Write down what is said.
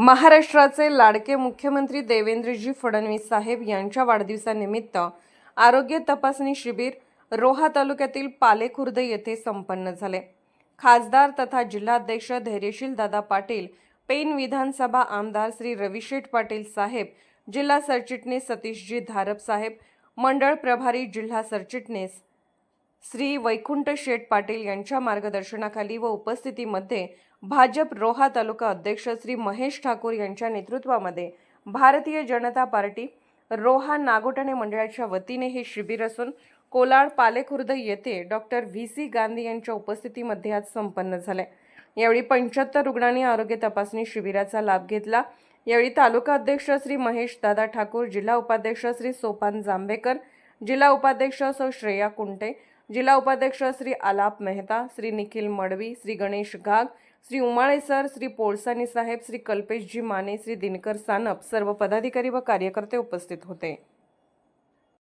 महाराष्ट्राचे लाडके मुख्यमंत्री देवेंद्रजी फडणवीस साहेब यांच्या वाढदिवसानिमित्त आरोग्य तपासणी शिबिर रोहा तालुक्यातील पालेखुर्द येथे संपन्न झाले. खासदार तथा जिल्हाध्यक्ष धैर्यशील दादा पाटील पेन विधानसभा आमदार श्री रविशेठ पाटील साहेब जिल्हा सरचिटणीस सतीशजी धारप साहेब मंडळ प्रभारी जिल्हा सरचिटणीस श्री वैकुंठ शेठ पाटील यांच्या मार्गदर्शनाखाली व उपस्थितीमध्ये भाजप रोहा तालुका अध्यक्ष श्री महेश ठाकूर यांच्या नेतृत्वामध्ये भारतीय जनता पार्टी रोहा नागोटणे मंडळाच्या वतीने हे शिबिर असून कोलाड पालेखुर्द येथे डॉक्टर व्ही सी गांधी यांच्या उपस्थितीमध्ये आज संपन्न झाले. यावेळी पंच्याहत्तर रुग्णांनी आरोग्य तपासणी शिबिराचा लाभ घेतला. यावेळी तालुका अध्यक्ष श्री महेश दादा ठाकूर जिल्हा उपाध्यक्ष श्री सोपान जांभेकर जिल्हा उपाध्यक्ष सौ श्रेया कुंटे जिल्हा उपाध्यक्ष श्री आलाप मेहता श्री निखिल मडवी श्री गणेश घाग श्री उमाळे सर श्री पोळसानी साहेब श्री कल्पेशजी माने श्री दिनकर सानप सर्व पदाधिकारी व कार्यकर्ते उपस्थित होते.